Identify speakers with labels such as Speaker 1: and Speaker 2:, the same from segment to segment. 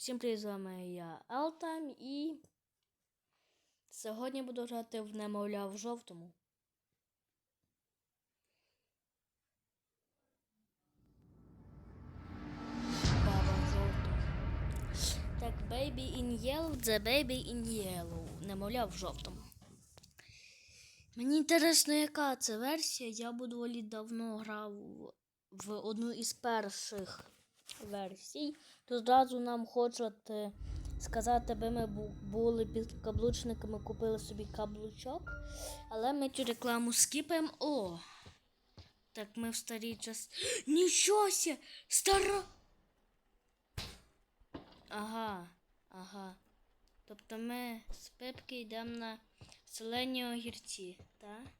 Speaker 1: Всім привіт, з вами я Алтайм і сьогодні буду грати в немовля в жовтому. Баба в жовтому. Так, Baby in Yellow, це Baby in Yellow. Немовля в жовтому. Мені інтересно, яка це версія. Я буду доволі давно грав в одну із перших версій. То зразу нам хочуть е, сказати, аби ми були під каблучниками, купили собі каблучок. Але ми цю рекламу скіпаємо. О! Так ми в старій час. Нічого ся! Стара! Ага, ага. Тобто ми з Пепки йдемо на селені огірці, так?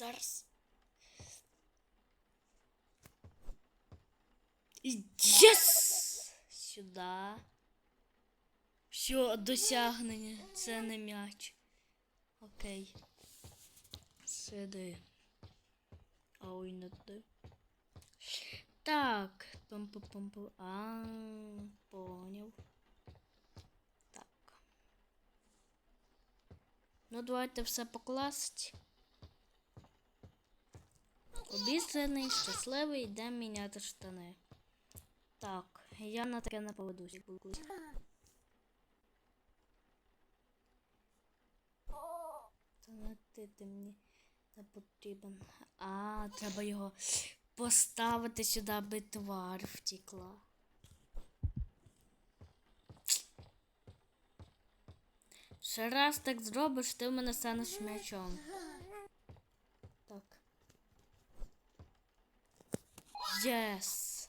Speaker 1: Зараз. Єс! Сюди. Все, досягнення. Це не м'яч. Окей. Сиди. А ой, не туди. Так. пам пам пам пам А, поняв. Так. Ну, давайте все покласти. Обізнаний, щасливий, йде міняти штани. Так, я на таке не поведусь. Та не ти, ти мені не потрібен. А, треба його поставити сюди, аби твар втікла. Ще раз так зробиш, ти в мене станеш м'ячом. Так. Yes.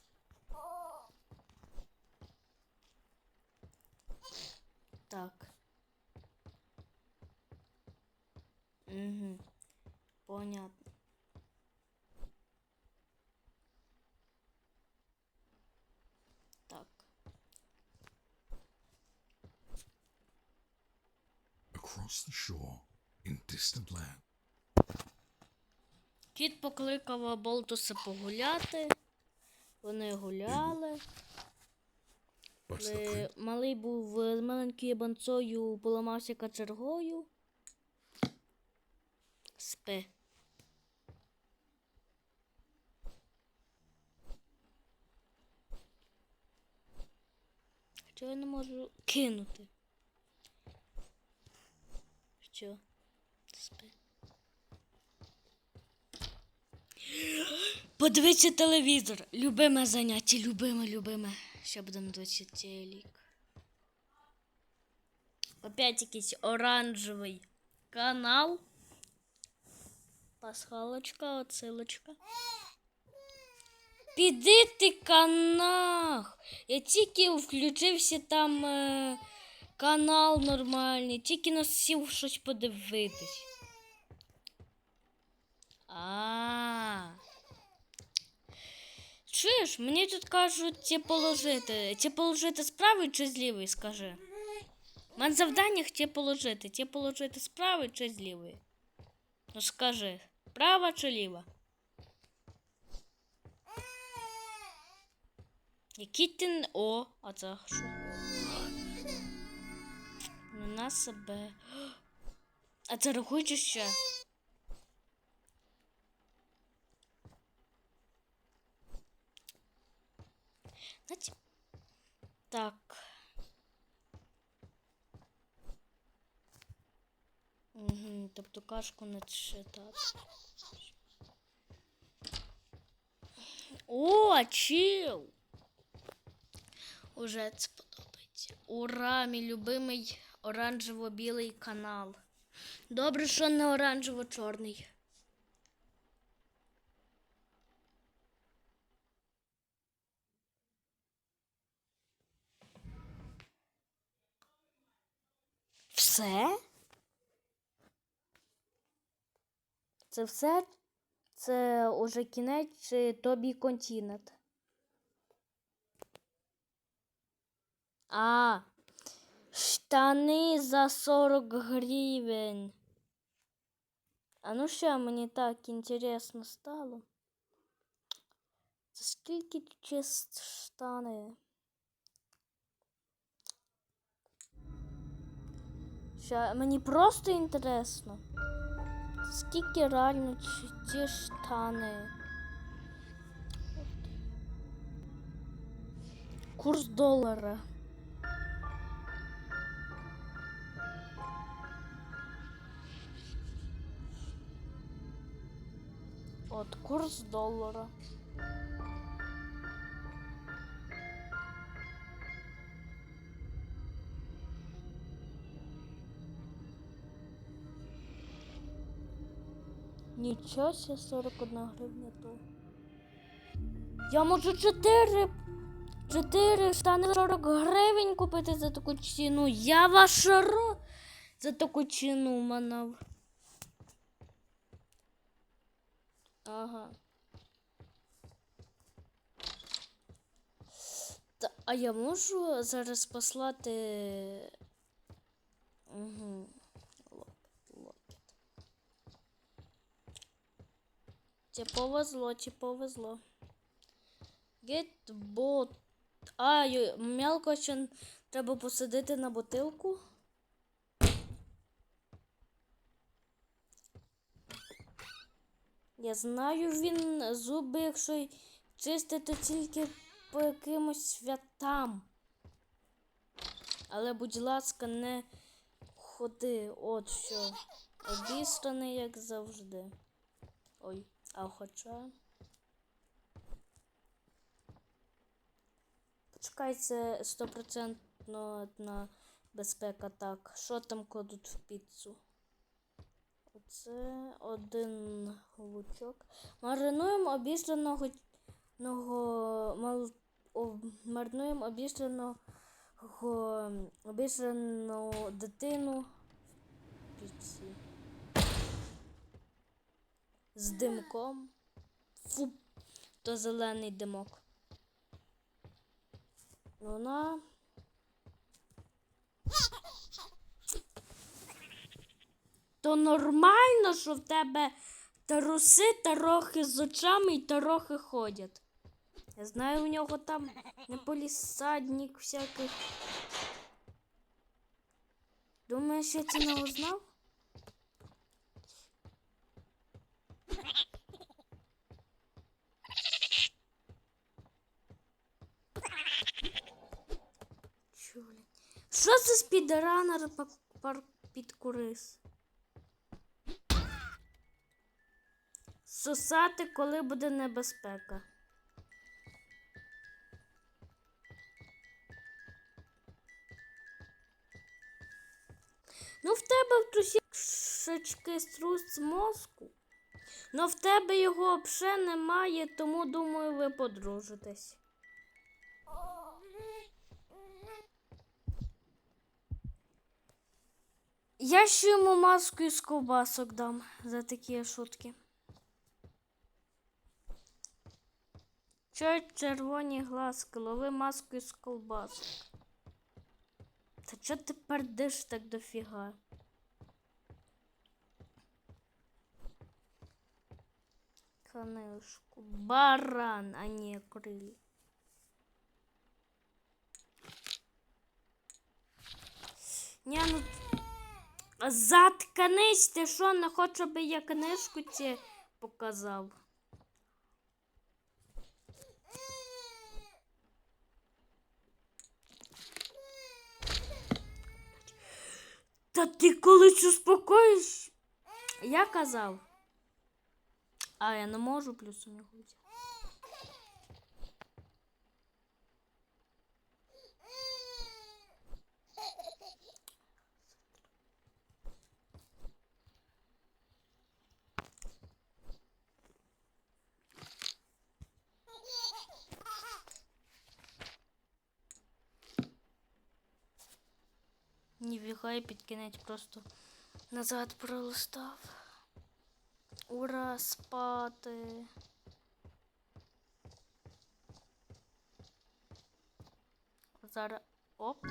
Speaker 1: Так. Угу. Понятно. Так.
Speaker 2: across the shore in distant land.
Speaker 1: Кіт покликав Болтуса погуляти. Вони гуляли. Е, Малий був з маленькою банцою, поламався качергою. Спи. Що я не можу кинути? Що? Спи. Подивіться телевізор. Любиме заняття, любиме, любиме. Ще будемо дивитися телек. Опять якийсь оранжевий канал. Пасхалочка, отсилочка. Піди ти канах. Я тільки включився там е, канал нормальний, тільки насів щось подивитись. А. Чуєш, мені тут кажуть ті положити. Ті положити з правої чи з лівої, скажи. У мене завдання ті положити. Ті положити з правої чи з лівої. Ну скажи, права чи ліва? Який ти. О, а це що? Ну, На себе. А це рахуючи ще? Знаете, так. Угу, тобто кашку не читати. О, чил! Уже це подобається. Ура, мій любимий оранжево-білий канал. Добре, що не оранжево-чорний. Все? Це все? Це уже кінець чи тобі континент? А, штани за 40 гривень. А ну ще мені так інтересно стало. Це скільки ще штани? Ще мені просто інтересно. Скільки реально чи- ті штани? Курс долара. От курс долара. Нічого себе 41 гривня то. Я можу 4 4 штани 40 гривень купити за таку ціну. Я ваша ро за таку ціну манав. Ага. Та, а я можу зараз послати. Угу. Чи повезло, чи повезло. Гетбот. А, й- мелко ще треба посадити на бутилку. Я знаю, він зуби, якщо чистити тільки по якимось святам. Але, будь ласка, не ходи, от що. Обістраний, як завжди. Ой, а хоча. Почекай, це стопроцентно одна безпека. Так, що там кладуть в піцу? Оце один лучок. Маринуємо обістраного ного, мал, о, маринуємо обістраного обістрану дитину в піці. З димком. Фу, то зелений димок. Вона. То нормально, що в тебе таруси тарохи з очами і тарохи ходять. Я знаю, у нього там не полісадник всяких. Думаєш, я це не узнав? Чулі. Що це спідранер пар- підкурис? Сосати, коли буде небезпека. Ну, в тебе в трусішечки струс з мозку. Ну в тебе його взагалі немає, тому думаю, ви подружитесь. Я ще йому маску із ковбасок дам за такі шутки. Чой червоні глазки, лови маску із ковбасок. Та чо ти пердиш так дофіга? Канишку. Баран, а не криль. Ні, ну Заткнись, ти що, не хочу, аби я книжку ці показав. Та ти колись успокоїш? Я казав. А я не можу плюсом його взяти. Ніфіга я під кінець просто назад пролистав. Ура, спати. Зараз. Оп.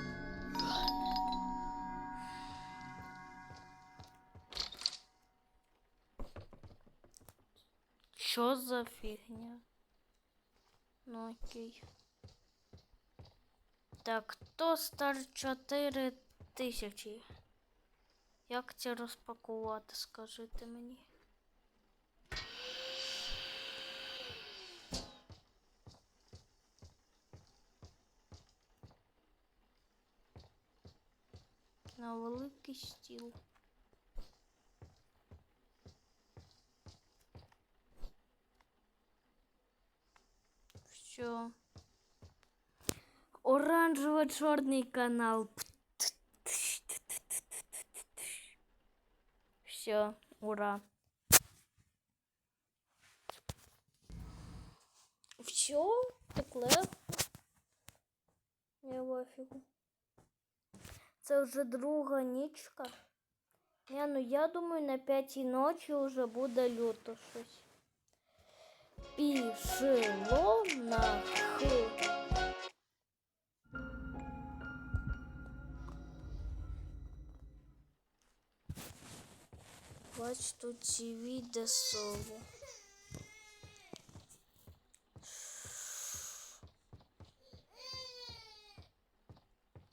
Speaker 1: Що за фігня? Ну окей. Так, тостер 4 тисячі. Як це розпакувати, скажите мені? На великий стіл. Все. Оранжево-чорний канал. Все, ура. Все, так легко. Я в офігу. Це вже друга нічка. Я, ну я думаю, на п'ятій ночі вже буде люто щось. Пішло на х. Бач, тут TV де соло.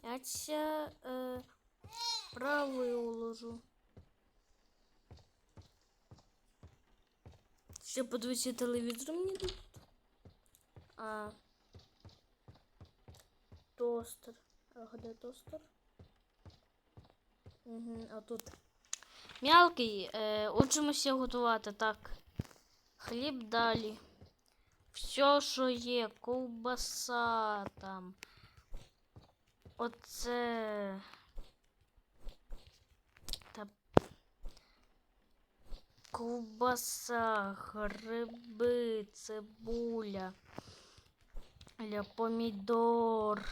Speaker 1: Я це е, правий уложу. Ще подивитися телевізор мені тут. А. Тостер. А де тостер? Угу, а тут. М'ялкий, е, учимося готувати. Так. Хліб далі. Все, що є, ковбаса там. Оце. Та... Ковбаса, гриби, цибуля, ля помідор,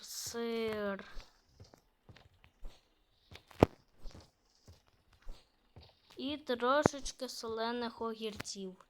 Speaker 1: сир. І трошечки солених огірців.